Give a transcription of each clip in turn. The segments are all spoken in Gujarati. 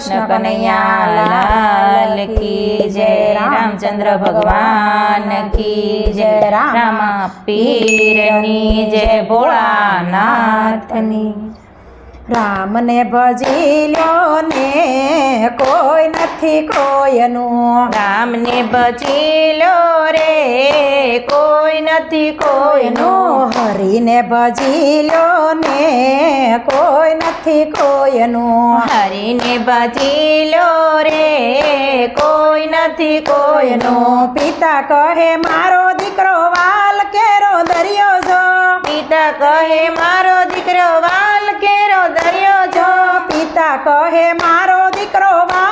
કૃષ્ણ કનૈયાલાલ કી જય રામચંદ્ર ભગવાન કી જય રામ પીરની જય ભોળાનાથની. રામને ભજી લ્યો ને કોઈ નથી કોઈનું. રામને ભજી લો રે કોઈ નથી કોઈનું. હરીને ભજી લો ને કોઈ નથી કોઈનું. હરીને ભજી લો રે કોઈ નથી કોઈનું. પિતા કહે મારો દીકરો વાલ કેરો દરિયો જો. પિતા કહે મારો કહે મારો દીકરો વા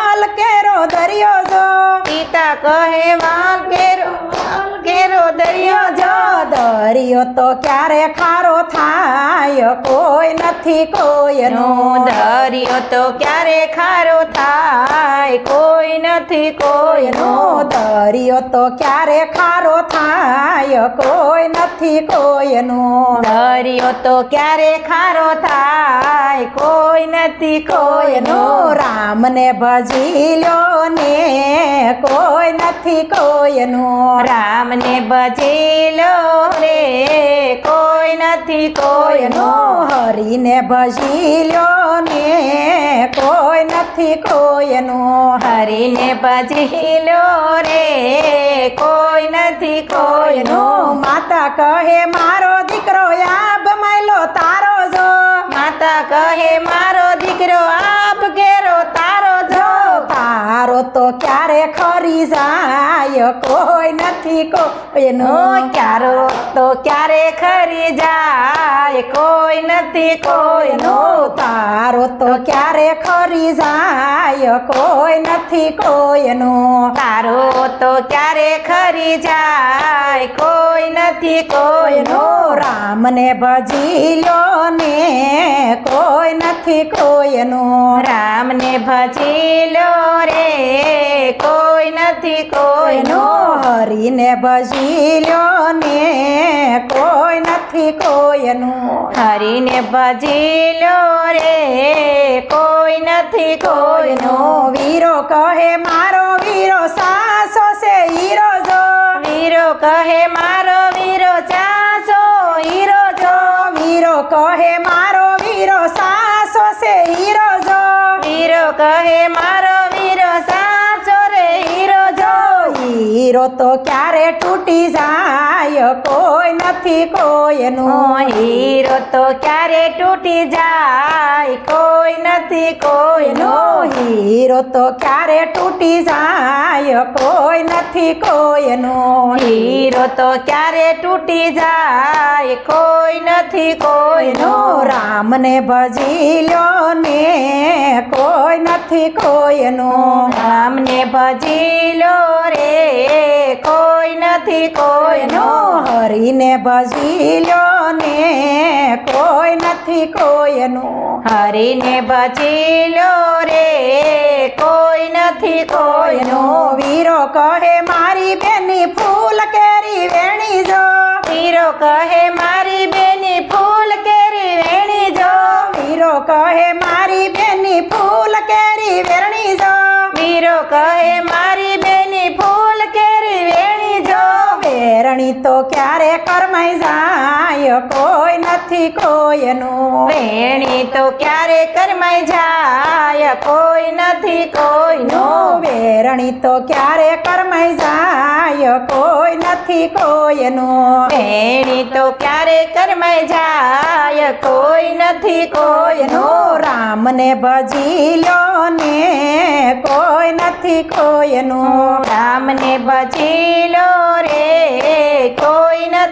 કહે માલ કેરો માલ કેરો, દરિયો જો, દરિયો તો ક્યારે ખારો થાય? કોઈ નથી નો દરિયો તો ક્યારે ખારો થાય? કોઈ નથી કોઈનો. કોઈનો દરિયો તો ક્યારે ખારો થાય? કોઈ નથી કોઈનો. દરિયો તો ક્યારે ખારો થાય? કોઈ નથી કોઈનો કોઈનો. રામને ભજી લ્યો ને કોઈ નથી કોઈનું રામને બચી લો રે કોઈ નથી કોઈનો કોઈનો હરીને ભજી લ્યો ને કોઈ નથી કોઈનું હરીને બચી લો રે કોઈ નથી કોઈનો કોઈનો માતા કહે મારો દીકરો આબ માયલો તારો જો માતા કહે મારો દીકરો આપ รีสา જાય કોઈ નથી કો એનો ક્યારો તો ક્યારે ખરી જાય? કોઈ નથી કોઈનો તારો તો ક્યારે ખરી જાય? કોઈ નથી કોઈનો તારો તો ક્યારે ખરી જાય? કોઈ નથી કોઈનો રામને ભજી લો ને. કોઈ નથી કોઈનો રામને ભજી લો રે. કોઈ નથી કોઈનો કોઈનો હરીને ભજી લ્યો ને કોઈ નથી કોઈનું હરીને ભજી લો રે કોઈ નથી કોઈનો કોઈનો વીરો કહે મારો વીરો સાસો છે હીરો જો વીરો કહે મારો વીરો ચાસો હીરો જો વીરો કહે મારો વીરો સાસો છે હીરો જો વીરો કહે મારો હીરો તો ક્યારે તૂટી જાય? કોઈ નથી કોઈનું. હીરો તો ક્યારે તૂટી જાય? કોઈ નથી કોઈનો. હીરો તો ક્યારે તૂટી જાય? કોઈ નથી કોઈનું. હીરો તો ક્યારે તૂટી જાય? કોઈ નથી કોઈનો. કોઈનો રામને ભજી લ્યો ને કોઈ નથી કોઈનું. રામને ભજી લો રે. કોઈ નથી કોઈનો કોઈનો હરીને ભજી લ્યો ને કોઈ નથી કોઈનું હરીને ભજી લો રે કોઈ નથી કોઈનો કોઈનો વીરો કહે મારી બેની ફૂલ કેરી વેણી જો વીરો કહે મારી બેની ફૂલ કેરી વેણી જો વીરો કહે મારી ક્યારે કરમાઈ જાય કોઈ નથી કોઈનું વેણી તો ક્યારે કરમાઈ જાય કોઈ નથી કોઈનો વેરણી તો ક્યારે કરમાઈ જાય કોઈ નથી કોઈનું વેણી તો ક્યારે કરમાઈ જાય કોઈ નથી કોઈનો કોઈનો રામને ભજી લ્યો ને કોઈ નથી કોઈનું રામને બચી લો રે કોઈ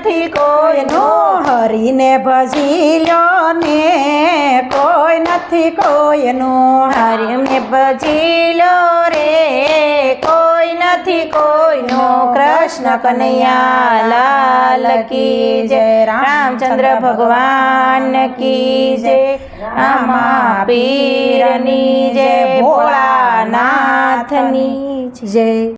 નથી કોઈનો હરીને ભજી લ્યો ને, કોઈ નથી કોઈનું હરીને ભજી લો રે, કોઈ નથી કોઈનો કૃષ્ણ કનૈયા લાલ જય, રામચંદ્ર ભગવાન કી જય રામા પીરની જય, ભોળાનાથની જય.